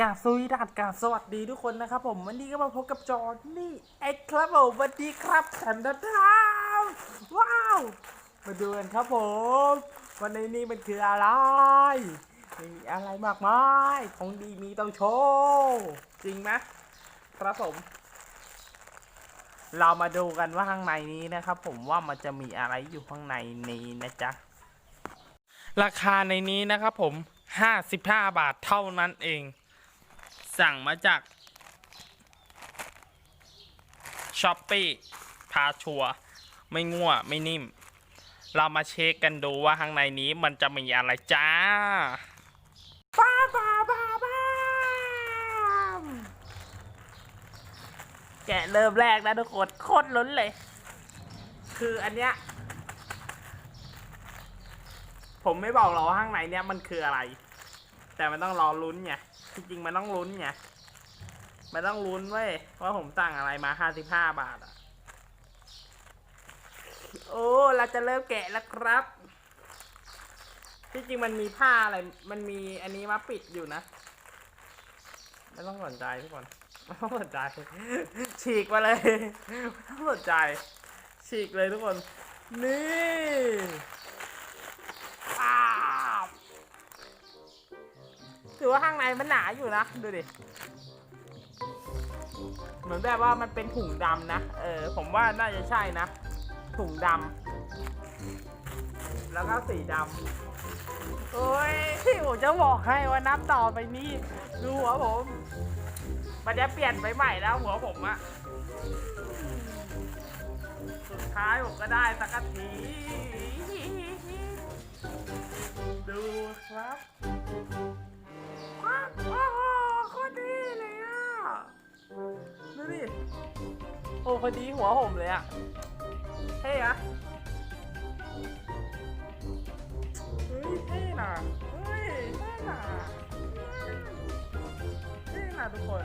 กาบสวีดัสกาสวัสดีทุกคนนะครับผมวันนี้ก็มาพบกับจอห์นี่เอ็กซ์ครับผมสวัสดีครับขันดทามว้าว มาดูกันครับผม วันในนี้มันคืออะไรม่มีอะไรมากมายของดีมีต้องโชว์จริงไหมครับผม เรามาดูกันว่าข้างในนี้นะครับ ผมว่ามันจะมีอะไรอยู่ข้างในนี้นะจ๊ะราคาในนี้นะครับผม 55 บาทเท่านั้นเอง สั่งมาจากช้อปปี้พาชัวไม่งัวไม่นิ่ม เรามาเช็คกันดูว่าข้างในนี้มันจะมีอะไรจ้าป้าป้าป้าป้าแกะเริ่มแรกนะทุกคนโคตรล้นเลย คืออันเนี้ยผมไม่บอกหรอกว่าข้างในเนี้ยมันคืออะไร แต่มันต้องรอลุ้นไงจริงๆมันต้องลุ้นไงมันต้องลุ้นเว้ยว่าผมสั่งอะไรมาห้าสิบห้าบาทอะ โอ้เราจะเริ่มแกะแล้วครับ ที่จริงมันมีผ้าอะไร มันมีอันนี้มาปิดอยู่นะ ไม่ต้องสนใจทุกคนไม่ต้องสนใจ ฉีกมาเลยไม่ต้องสนใจ ฉีกเลยทุกคน นี่ ถือว่าข้างในมันหนาอยู่นะ ดูดิ เหมือนแบบว่ามันเป็นถุงดำนะ เออ ผมว่าน่าจะใช่นะ ถุงดำ แล้วก็สีดำ โอ้ยที่ผมจะบอกให้ว่านับต่อไปนี้ ดูหัวผม มันจะเปลี่ยนไปใหม่แล้วหัวผมอะสุดท้ายผมก็ได้สักที ดูครับ ดูดิ โอ้พอดีหัวผมเลยอะเท่อะเฮ้ยเท่น่ะเฮ้ยเท่น่ะเท่น่ะทุกคน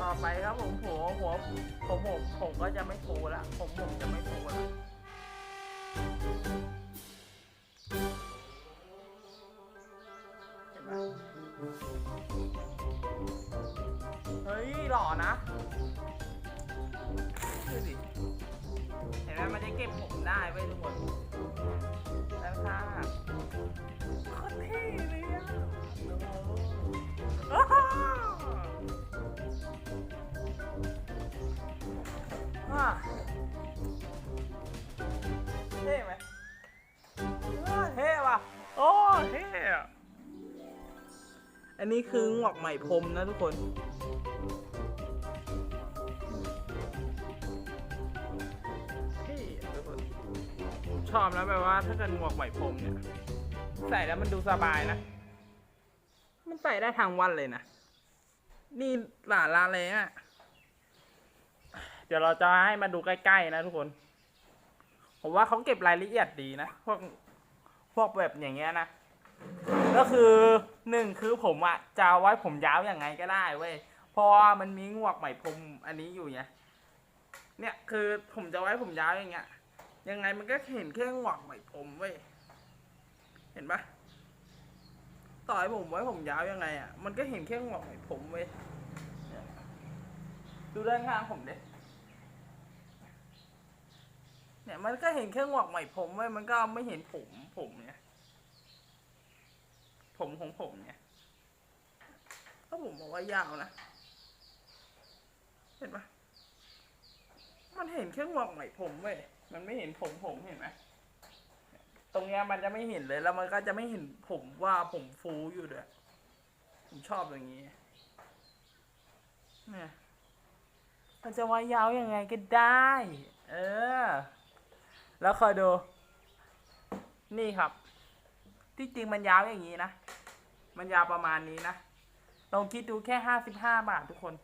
ต่อไปครับผมหัวหัวผมผมผมก็จะไม่ฟูละผมผมจะไม่ฟูละ หล่อนะดูสิเห็นไหมมันจะเก็บผมได้ไว้ยทุกคนด้านข้างโคตรเท่เลยอะโอ้โหเท่ไหมเท่ว่ะโอ้เท่อะอันนี้คือหงอกไหม่พรมนะทุกคน ชอบนะแบบว่า ถ้าเกิดหงอกไหมพรมเนี่ย ใส่แล้วมันดูสบายนะ มันใส่ได้ทั้งวันเลยนะ นี่หลานลาเลยอะเดี๋ยวเราจะให้มาดูใกล้ๆนะทุกคน ผมว่าเขาเก็บรายละเอียดดีนะ พวกพวกแบบอย่างเงี้ยนะ ก็คือหนึ่งคือผมอะจะเอาไว้ผมยาวอย่างไงก็ได้เว้ยเพราะว่ามันมีงวกไหมพรมอันนี้อยู่ไงเนี่ยคือผมจะไว้ผมยาวอย่างเงี้ย ยังไงมันก็เห็นแค่งวกไหมพรมเว้ย เห็นปะต่อให้ผมไว้ผมยาวยังไงอะมันก็เห็นแค่งวกไหมพรมเว้ย ดูด้านข้างผมดิ เนี่ยมันก็เห็นแค่งอกไหมผมเว้ย มันก็ไม่เห็นผมผมเนี่ย ผมของผมเนี่ยถ้าผมบอกว่ายาวนะ เห็นปะมันเห็นแค่งอกไหมผมเว้ย มันไม่เห็นผมผมเห็นไหมตรงเนี้ยมันจะไม่เห็นเลยแล้วมันก็จะไม่เห็นผมว่าผมฟูอยู่ด้วยผมชอบอย่างนี้เนี่ยมันจะว่ายาวยังไงก็ได้ เออ แล้วคอยดู นี่ครับ ที่จริงมันยาวอย่างนี้นะ มันยาวประมาณนี้นะ ลองคิดดูแค่ห้าสิบห้าบาททุกคน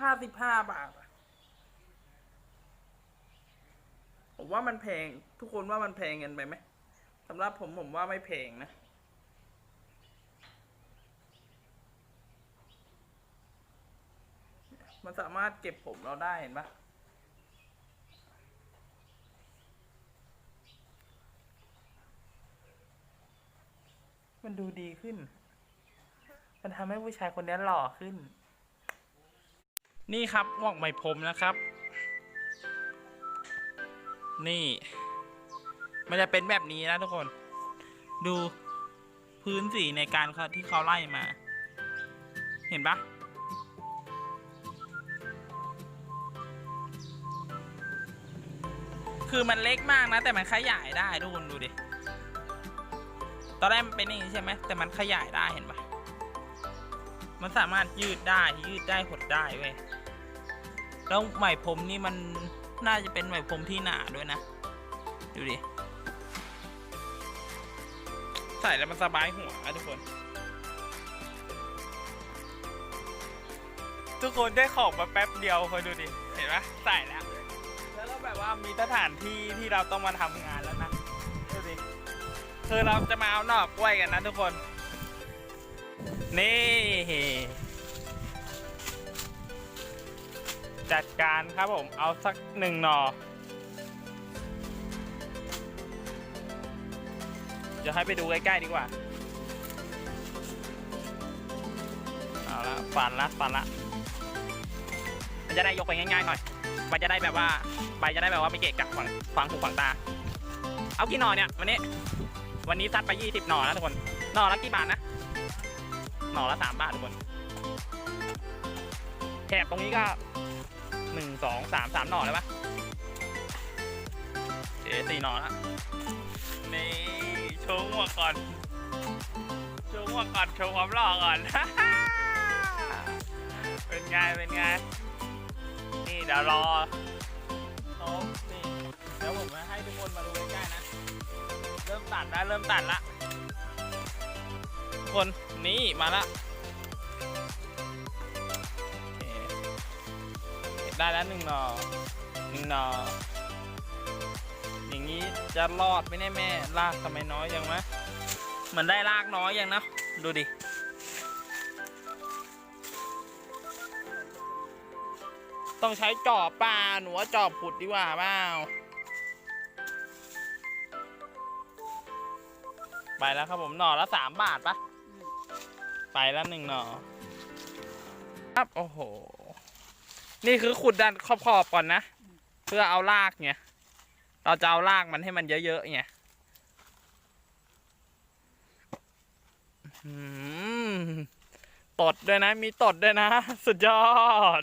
ห้าสิบห้าบาท มว่ามันแพง ทุกคนว่ามันแพงเงินไปไหมสำหรับผมผมว่าไม่แพงนะมันสามารถเก็บผมเราได้เห็นปะมันดูดีขึ้น มันทำให้ผู้ชายคนนี้หล่อขึ้น นี่ครับหมวกไหมพรมนะครับ นี่ มันจะเป็นแบบนี้นะทุกคน ดูพื้นสีในการที่เขาไล่มา เห็นปะคือมันเล็กมากนะ แต่มันขยายได้ทุกคนดูดิ ตอนแรกมันเป็นอย่างนี้ใช่ไหมแต่มันขยายได้เห็นปะมันสามารถยืดได้ยืดได้หดได้เว้ย แล้วไหมพรมนี่มัน น่าจะเป็นไหมพรมที่หนาด้วยนะ ดูดิ ใส่แล้วมันสบายหัวทุกคน ทุกคนได้ของมาแป๊บเดียวคอยดูดิ เห็นไหมใส่แล้ว แล้วก็แบบว่ามีสถานที่ที่เราต้องมาทำงานแล้วนะ ดูดิ คือเราจะมาเอาหนอกกล้วยกันนะทุกคน นี่ จัดการครับผมเอาสักหนึ่งหนอเดี๋ยวให้ไปดูใกล้ ๆ ดีกว่า เอาละฝันละฝันละ มันจะได้ยกไปง่ายๆหน่อย มันจะได้แบบว่าใบจะได้แบบว่าไม่เกะกะขวางขวางหูขวางตา เอากี่หนอเนี่ยวันนี้ วันนี้ซัดไปยี่สิบหนอนะทุกคน หนอละกี่บาทนะ หนอละสามบาททุกคนแถบตรงนี้ก็ หนึ่งสองสามสามหน่อเลยปะเจ๊สี่หน่อละนี่โชว์หัวก่อน โชว์หัวก่อน โชว์ความหล่อก่อน เป็นไง เป็นไง นี่เดี๋ยวรอโต๊ะนี่เดี๋ยวผมมาให้ทุกคนมาดูใกล้ๆนะ เริ่มตัดแล้วเริ่มตัดละทุกคน นี่มาละ ได้แล้วหนึ่งหนอหนึ่งหนออย่างนี้จะรอดไหมเนี่ยแม่ลากทำไมน้อยยังวะเหมือนได้ลากน้อยยังนะดูดิต้องใช้จอบป่าหนูว่าจอบขุดดีกว่าเปล่าไปแล้วครับผมหน่อละสามบาทปะไปแล้วหนึ่งหน่อครับโอ้โห นี่คือขุดด้านขอบๆก่อนนะ เพื่อเอารากไงเราจะเอารากมันให้มันเยอะๆไงอืมตดด้วยนะ มีตดด้วยนะ สุดยอด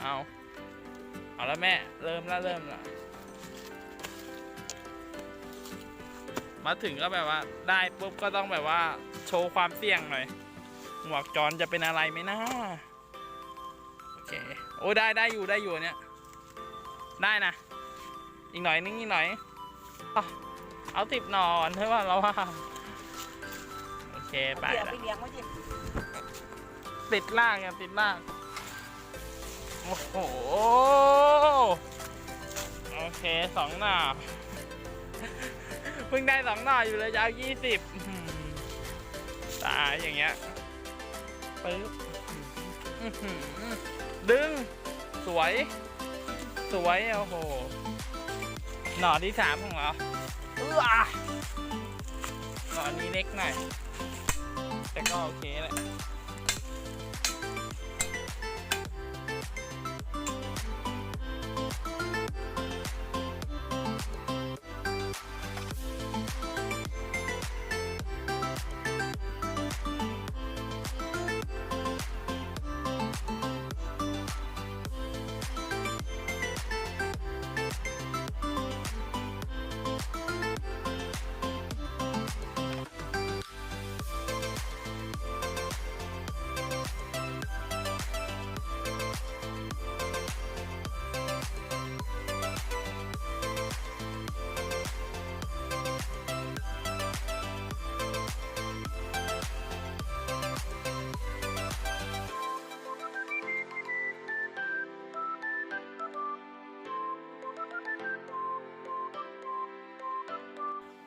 เอา เอาแล้วแม่ เริ่มแล้วเริ่มแล้ว มาถึงก็แบบว่า ได้ปุ๊บก็ต้องแบบว่า โชว์ความเสี่ยงหน่อย หมวกจอนจะเป็นอะไรไหมนะโอเคโอ้ได้ได้อยู่ได้อยู่เนี่ย ได้นะ อีกหน่อยนึงอีกหน่อย เอาเอาติบหนอนเท่าว่าเราว่า โอเคไปเดี๋ยวละไปเลี้ยงไว้ดิติดล่างอะติดล่าง โอ้โห โอเคสองหน่อ เพิ่งได้สองหน่ออยู่เลยยาวยี่สิบตายอย่างเงี้ยปึ๊บดึง สวย สวย โอ้โห หน่อที่สามของเราเออหน่อนี้เล็กหน่อย แต่ก็โอเคแหละ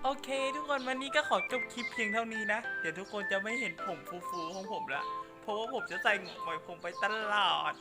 โอเค ทุกคนวันนี้ก็ขอจบคลิปเพียงเท่านี้นะ เดี๋ยวทุกคนจะไม่เห็นผมฟูๆของผมละ เพราะว่าผมจะใส่หมวกไหมผมไปตลอด